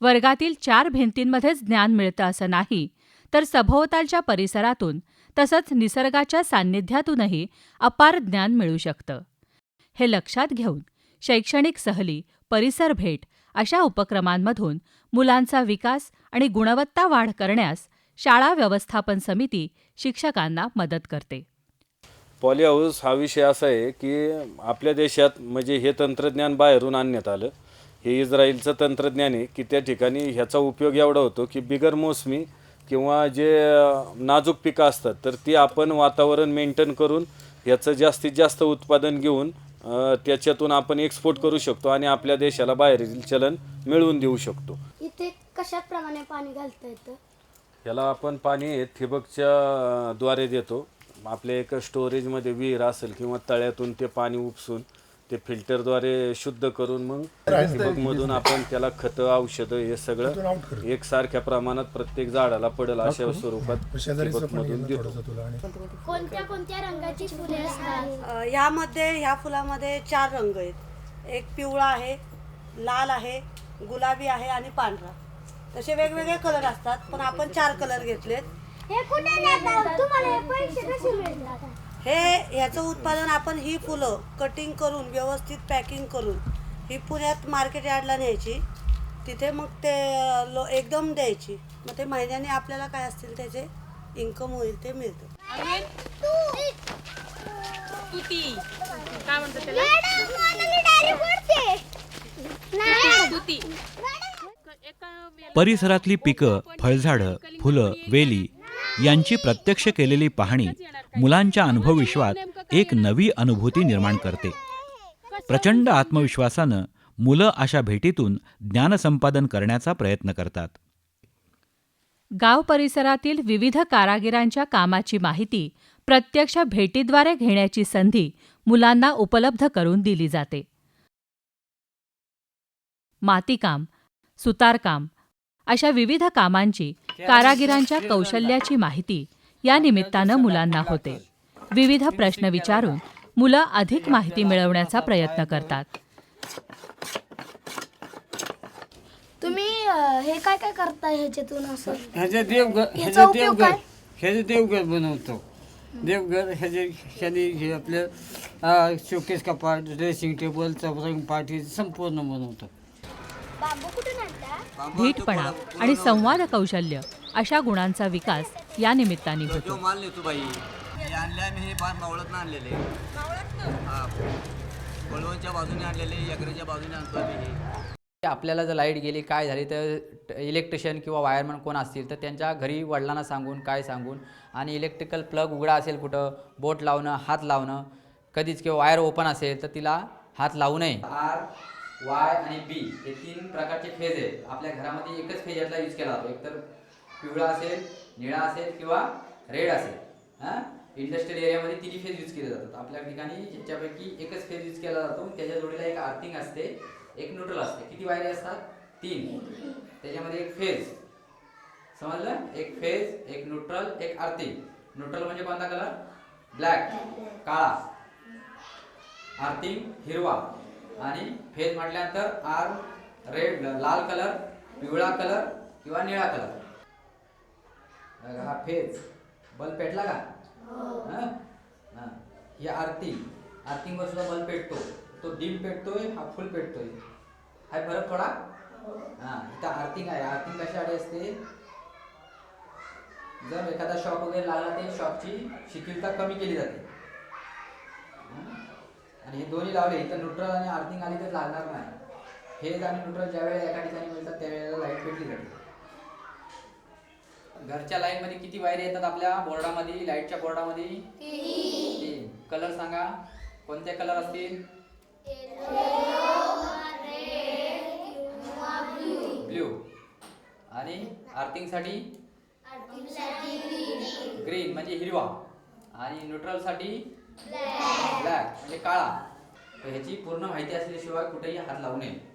वर्गातील चार भिंतींमध्येच ज्ञान मिळतं असं नाही तर सभोवतालच्या परिसरातून तसंच निसर्गाच्या सान्निध्यातूनही अपार ज्ञान मिळू शकतं. हे लक्षात घेऊन शैक्षणिक सहली परिसर भेट अशा उपक्रमांमधून मुलांचा विकास आणि गुणवत्ता वाढ करण्यास शाळा व्यवस्थापन समिती शिक्षकांना मदत करते. पॉली हाऊस हा विषय असा आहे की आपल्या देशात म्हणजे हे तंत्रज्ञान बाहेरून आणण्यात आलं. हे इस्रायलचं तंत्रज्ञान आहे की त्या ठिकाणी ह्याचा उपयोग एवढा होतो की बिगर मोसमी किंवा जे नाजूक पिकं असतात तर ती आपण वातावरण मेंटेन करून ह्याचं जास्तीत जास्त उत्पादन घेऊन त्याच्यातून आपण एक्सपोर्ट करू शकतो आणि आपल्या देशाला बाहेरील चलन मिळवून देऊ शकतो. इथे कशाप्रमाणे पाणी घालता येतं याला आपण पाणी ठिबकच्या द्वारे देतो. आपल्या एका स्टोरेजमध्ये विहीर असेल किंवा तळ्यातून ते पाणी उपसून ते फिल्टरद्वारे शुद्ध करून मग ठिबकमधून आपण त्याला खतं औषधं हे सगळं एकसारख्या प्रमाणात प्रत्येक झाडाला पडेल अशा स्वरूपात ठिबकमधून देतो. कोणत्या कोणत्या रंगाची फुले असतात? अ, यामध्ये ह्या फुलामध्ये चार रंग आहेत. एक पिवळा आहे लाल आहे गुलाबी आहे आणि पांढरा. तसे वेगवेगळे कलर असतात पण आपण चार कलर घेतलेत. हे कुठे नेतात? तुम्हाला हे पैसे कसे मिळतात? हे ह्याचं उत्पादन आपण ही फुलं कटिंग करून व्यवस्थित पॅकिंग करून ही पुण्यात मार्केट यार्डला न्यायची. तिथे मग ते लो एकदम द्यायची. मग ते महिन्याने आपल्याला काय असतील त्याचे इन्कम होईल ते मिळतं. तुती काय म्हणतात त्याला? तुती परिसरातली पिकं फळझाडं फुलं वेली यांची प्रत्यक्ष केलेली पाहणी मुलांच्या अनुभवविश्वात एक नवी अनुभूती निर्माण करते. प्रचंड आत्मविश्वासानं मुलं अशा भेटीतून ज्ञानसंपादन करण्याचा प्रयत्न करतात. गाव परिसरातील विविध कारागिरांच्या कामाची माहिती प्रत्यक्ष भेटीद्वारे घेण्याची संधी मुलांना उपलब्ध करून दिली जाते. मातीकाम सुतारकाम अशा विविध कामांची कारागिरांच्या कौशल्याची माहिती या निमित्तानं मुलांना होते. विविध प्रश्न विचारून मुलं अधिक माहिती मिळवण्याचा प्रयत्न करतात. तुम्ही हे काय काय करताय ह्याच्यातून असं? ह्याचं देवघर याचा ह्याचं उपयोग देवघर काय? ह्याचं देवघर बनवतो. देवघर ह्याचे ह्याने हे आपलं शोकेस कपाट ड्रेसिंग टेबल चौरंग पाठी संपूर्ण बनवतो. बांबू कुठून आणता धीटपणा आणि संवाद कौशल्य अशा गुणांचा विकास या निमित्ताने होतो. माल नेतो बाई. हे आणले आम्ही हे फार मावळत आणलेले. हा. वळवणच्या बाजूने आणलेले यगरेच्या बाजूने आणतो हे. आपल्याला जर लाइट गेली काय झाली तर इलेक्ट्रिशियन किंवा वायरमॅन कोण असतील तर त्यांच्या घरी वडिलांना सांगून काय सांगून आणि इलेक्ट्रिकल प्लग उघडा असेल कुठं बोट लावणं हात लावणं कधीच किंवा वायर ओपन असेल तर तिला हात लावू नये. आर वाय आणि बी हे तीन प्रकारचे फेज आहेत. आपल्या घरामध्ये एकच फेज यातला यूज केला जातो. एकतर पिवळा असेल निळा असेल किंवा रेड असेल. हां? इंडस्ट्रियल एरियामध्ये तिन्ही फेज यूज केले जातात. आपल्या ठिकाणी याच्यापैकी एकच फेज यूज केला जातो. त्याच्या जोडीला एक आर्थिंग असते एक न्यूट्रल असते. किती वायरे असतात? तीन. त्याच्यामध्ये एक फेज समजलं? एक फेज एक न्यूट्रल एक आर्थिंग न्यूट्रल म्हणजे कोणता कलर ब्लॅक काळा. आर्थिंग हिरवा. आणि फेज म्हटल्यानंतर आर रेड लाल कलर पिवळा कलर किंवा निळा कलर हा फेज बल्ब पेटला का? हं? हां? ही. आर्थिंग आर्थिंगवर सुद्धा बल्ब पेटतो. तो डीम पेटतोय हा फुल पेटतोय. हाय फरक थोडा? हां. इथं आर्थिंग आहे आर्थिंग कशासाठी असते? जर एखादा शॉक वगैरे लागला ते शॉकची शिथिलता कमी केली जाते. हं? आणि हे दोन्ही लावले इथं न्यूट्रल आणि आर्थिंग आली तर लागणार नाही. फेज आणि न्यूट्रल ज्या वेळेला एका ठिकाणी मिळतात त्यावेळेला लाइट पेटली जाते. घरच्या लाईन मध्ये किती वायर येतात आपल्या बोर्डामध्ये लाईटच्या बोर्डामध्ये? तीन. कलर सांगा. कोणते कलर असतील? ब्ल्यू आणि आर्थिंगसाठी? ग्रीन म्हणजे हिरवा. आणि न्यूट्रलसाठी? ब्लॅक. म्हणजे काळा. तर ह्याची पूर्ण माहिती असल्याशिवाय कुठेही हात लावू नये.